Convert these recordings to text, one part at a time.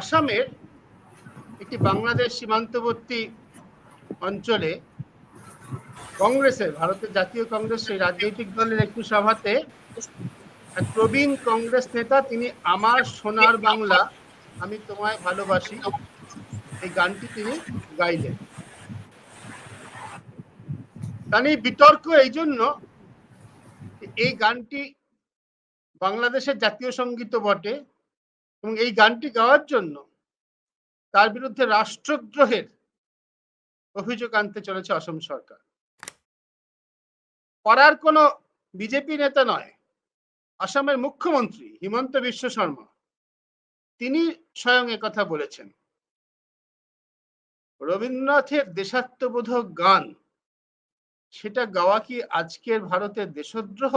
আসামের একটি বাংলাদেশ সীমান্তবর্তী অঞ্চলে কংগ্রেসের, ভারতের জাতীয় কংগ্রেসের রাজনৈতিক দলের একটি সভাতে এক প্রবীণ কংগ্রেস নেতা, তিনি আমার সোনার বাংলা, আমি তোমায় ভালোবাসি, এই গানটি তিনি গাইলেন। তানি বিতর্ক এই জন্য এই গানটি বাংলাদেশের জাতীয় সংগীত বটে। এবং এই গানটি গাওয়ার জন্য তার বিরুদ্ধে রাষ্ট্রদ্রোহের অভিযোগ আনতে চলেছে অসম সরকার। করার কোনো বিজেপি নেতা নয়, আসামের মুখ্যমন্ত্রী হিমন্ত বিশ্ব শর্মা, তিনি স্বয়ং কথা বলেছেন। রবীন্দ্রনাথের দেশাত্মবোধক গান, সেটা গাওয়া কি আজকের ভারতের দেশদ্রোহ?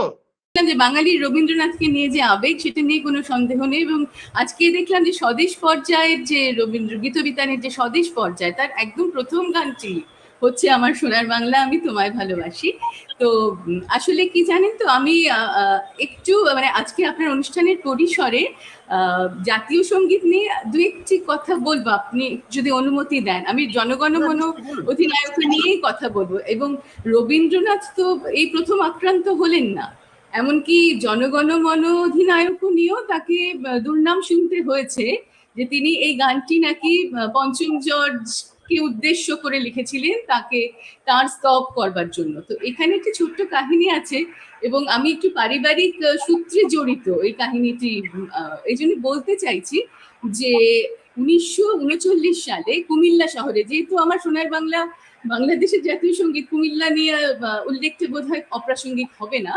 যে বাঙালি রবীন্দ্রনাথকে নিয়ে যে আবেগ সেটা নিয়ে কোনো সন্দেহ নেই এবং আজকে দেখলাম যে স্বদেশ পর্যায়ের যে রবীন্দ্র গীতবিতানের যে স্বদেশ পর্যায় তার একদম প্রথম গানটি হচ্ছে আমার সোনার বাংলা আমি তোমায় ভালোবাসি। তো আসলে কি জানেন তো আমি একটু মানে আজকে আপনার অনুষ্ঠানের পরিসরে জাতীয় সংগীত নিয়ে দু একটি কথা বলব আপনি যদি অনুমতি দেন। আমি জনগণমন অধিনায়ক নিয়েই কথা বলব এবং রবীন্দ্রনাথ তো এই প্রথম আক্রান্ত হলেন না। এমনকি জনগণমন অধিনায়ক নিয়েও তাকে দুর্নাম শুনতে হয়েছে যে তিনি এই গানটি নাকি পঞ্চম জর্জ কে উদ্দেশ্য করে লিখেছিলেন তাকে তার স্তব করবার জন্য। তো এখানে একটি ছোট্ট কাহিনী আছে এবং আমি একটু পারিবারিক সূত্রে জড়িত এই কাহিনীটি এই জন্য বলতে চাইছি যে উনিশশো উনচল্লিশ সালে কুমিল্লা শহরে, যেহেতু আমার সোনার বাংলা, বাংলাদেশের জাতীয় সংগীত কুমিল্লা নিয়ে উল্লেখটা বোধ হয় অপ্রাসঙ্গিক হবে না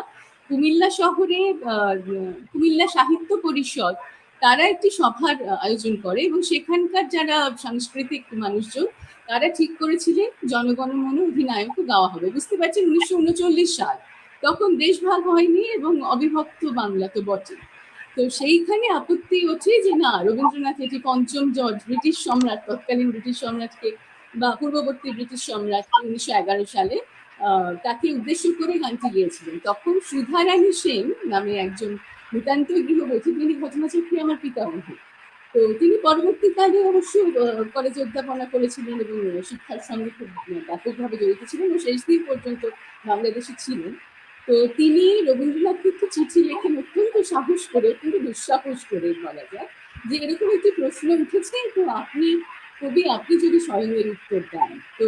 কুমিল্লা শহরে কুমিল্লা সাহিত্য পরিষদ, তারা একটি সভার আয়োজন করে এবং সেখানকার যারা সাংস্কৃতিক মানুষজন, তারা ঠিক করেছিলেন জনগণমন অধিনায়ক গাওয়া হবে। বুঝতে পারছেন? উনিশশো উনচল্লিশ সাল। তখন দেশ ভাগ হয়নি এবং অবিভক্ত বাংলা তো বটে তো সেইখানে আপত্তি ওঠে যে না, রবীন্দ্রনাথ এটি পঞ্চম জর্জ ব্রিটিশ সম্রাট, তৎকালীন ব্রিটিশ সম্রাটকে বা পূর্ববর্তী ব্রিটিশ সম্রাট উনিশশো এগারো সালে তাকে উদ্দেশ্য করে গানটি গিয়েছিলেন। তখন সুধারানী সেন নামে একজন নিতান্ত গৃহবধূ তিনি ঘটনাচক্রে আমার পিতামহ তো তিনি পরবর্তীকালে অবশ্য কলেজে অধ্যাপনা করেছিলেন এবং শিক্ষার সঙ্গে খুব ব্যাপকভাবে জড়িত ছিলেন এবং শেষ দিন পর্যন্ত বাংলাদেশে ছিলেন। তো তিনি রবীন্দ্রনাথ কিন্তু চিঠি লেখেন অত্যন্ত সাহস করে, অত্যন্ত দুঃসাহস করে বলা যায় যে এরকম একটি প্রশ্ন উঠেছে, তো আপনি কবি, আপনি যদি স্বয়ং এর উত্তর দেন। তো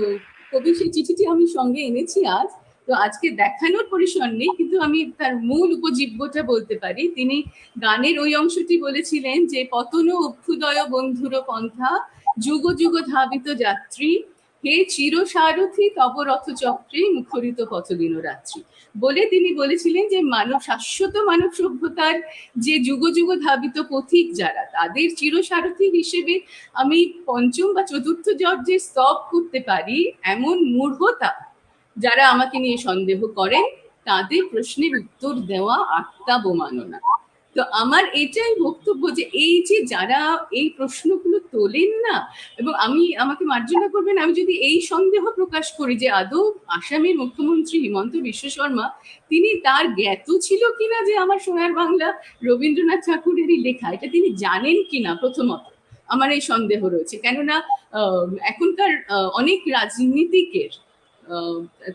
কবি সেই চিঠিটি আমি সঙ্গে এনেছি আজ। তো আজকে দেখানোর পরিসর নেই, কিন্তু আমি তার মূল উপজীব্যটা বলতে পারি। তিনি গানের ওই অংশটি বলেছিলেন যে, পতন অভ্যুদয় বন্ধুর পন্থা, যুগ যুগ ধাবিত যাত্রী হে চির সারথী তব রথচক্রে মুখরিত পথদিন রাত্রি বলে তিনি বলেছিলেন যে, মানব শাশ্বত মানব সভ্যতার যে যুগ যুগ ধাবিত পথিক যারা, তাদের চিরসারথী হিসেবে আমি পঞ্চম বা চতুর্থ জর্জে স্তব করতে পারি এমন মূঢ়তা যারা আমাকে নিয়ে সন্দেহ করেন, তাদের প্রশ্নের উত্তর দেওয়া আত্মা তো আমার এটাই বক্তব্য যে এই যে যারা এই প্রশ্নগুলো তোলেন না, এবং আমি, আমাকে মার্জনা করবেন, আমি যদি এই সন্দেহ প্রকাশ করি যে আদৌ আসামের মুখ্যমন্ত্রী হিমন্ত বিশ্ব শর্মা, তিনি তার জ্ঞাত ছিল কিনা যে আমার সোনার বাংলা রবীন্দ্রনাথ ঠাকুরেরই লেখা, এটা তিনি জানেন কিনা প্রথমত? আমার এই সন্দেহ রয়েছে। কেননা এখনকার অনেক রাজনীতিকের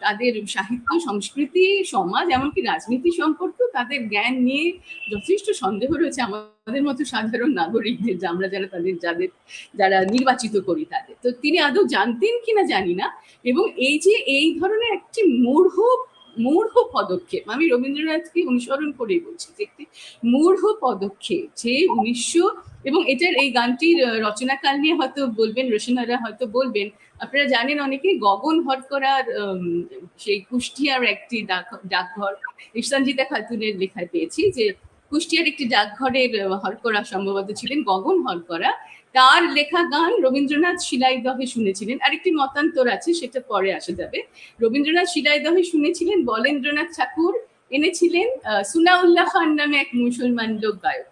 তাদের সাহিত্য, সংস্কৃতি, সমাজ, এমনকি রাজনীতি সম্পর্কেও তাদের জ্ঞান নিয়ে যথেষ্ট সন্দেহ রয়েছে আমাদের মতো সাধারণ নাগরিকদের, যে আমরা যারা তাদের, যাদের, যারা নির্বাচিত করি তাদের। তো তিনি আদৌ জানতেন কিনা জানি না। এবং এই যে এই ধরনের একটি মূঢ় মূঢ় পদক্ষেপ, আমি রবীন্দ্রনাথকে অনুসরণ করেই বলছি যে একটি মূঢ় পদক্ষেপ যে উনিশশো এবং এটার এই গানটির রচনাকাল নিয়ে হয়তো বলবেন, রচনারা হয়তো বলবেন। আপনারা জানেন অনেকে গগন হরকরার সেই কুষ্টিয়ার একটি ডাকঘর ইসানজিতা খাতুনের লেখায় পেয়েছি যে কুষ্টিয়ার একটি ডাকঘরের হরকরা সম্ভবত ছিলেন গগন হরকরা তার লেখা গান রবীন্দ্রনাথ শিলাইদহে শুনেছিলেন। আরেকটি মতান্তর আছে, সেটা পরে আসা যাবে। রবীন্দ্রনাথ শিলাইদহে শুনেছিলেন বলেন্দ্রনাথ ঠাকুর, এনেছিলেন সুনাউল্লাহ খান নামে এক মুসলমান লোক গায়ককে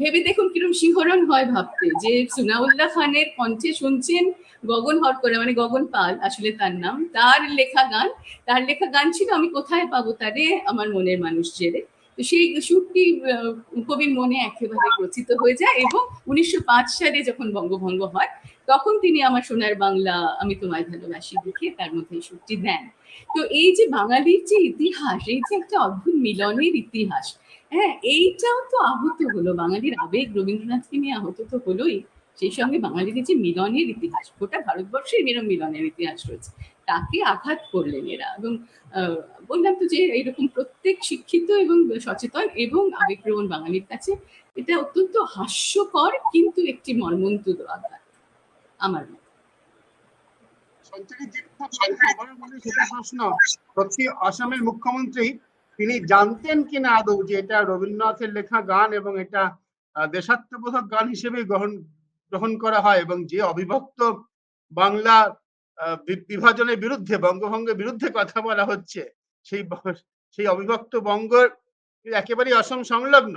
ভেবে দেখুন কিরম শিহরণ হয় ভাবতে। যে সুনাউল্লাহ খানের কণ্ঠে শুনছেন গগন হরকরা মানে গগন পাল আসলে তার নাম। তার লেখা গান, তার লেখা গান ছিল, আমি কোথায় পাবো তারে? আমার মনের মানুষ জেরে। তো সেই সুরটি কবির মনে একেবারে গ্রথিত হয়ে যায় এবং উনিশশো পাঁচ সালে যখন বঙ্গভঙ্গ হয়, তখন তিনি আমার সোনার বাংলা, আমি তোমায় ভালোবাসি দেখে তার মধ্যে এই সুরটি দেন। তো এই যে বাঙালির যে ইতিহাস, এই যে একটা অদ্ভুত মিলনের ইতিহাস হ্যাঁ এইটাও তো আহত হলো। বাঙালির আবেগ রবীন্দ্রনাথকে নিয়ে আহত তো হলোই। সেই সঙ্গে বাঙালির যে মিলনের ইতিহাস, গোটা ভারতবর্ষের এরকম মিলনের ইতিহাস রয়েছে। তাকে আঘাত করলেন এরা এবং বললাম তো যে এইরকম প্রত্যেক শিক্ষিত এবং সচেতন এবং আবেগপ্রবণ বাঙালির কাছে এটা অত্যন্ত হাস্যকর কিন্তু একটি মর্মন্তুদ আঘাত, আমার মনে প্রশ্ন। সত্যি, আসামের মুখ্যমন্ত্রী তিনি জানতেন কিনা আদৌ যে এটা রবীন্দ্রনাথের লেখা গান এবং এটা দেশাত্মবোধক গান হিসেবে গ্রহণ গ্রহণ করা হয় এবং যে অবিভক্ত বাংলা বিভাজনের বিরুদ্ধে, বঙ্গভঙ্গের বিরুদ্ধে কথা বলা হচ্ছে, সেই সেই অবিভক্ত বঙ্গের একেবারেই অসম সংলগ্ন।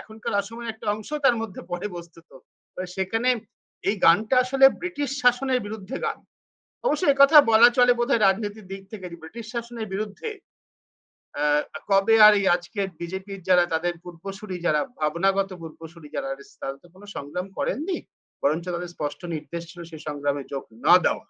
এখনকার অসমের একটা অংশ তার মধ্যে পড়ে বস্তুত। সেখানে এই গানটা আসলে ব্রিটিশ শাসনের বিরুদ্ধে গান। অবশ্যই কথা বলা চলে বোধহয় রাজনীতির দিক থেকে ব্রিটিশ শাসনের বিরুদ্ধে কবে আর এই আজকের বিজেপির যারা, তাদের পূর্বসূরি যারা, ভাবনাগত পূর্বসূরি যারা তারা তো কোনো সংগ্রাম করেননি, বরঞ্চ তাদের স্পষ্ট নির্দেশ ছিল সেই সংগ্রামে যোগ না দেওয়া।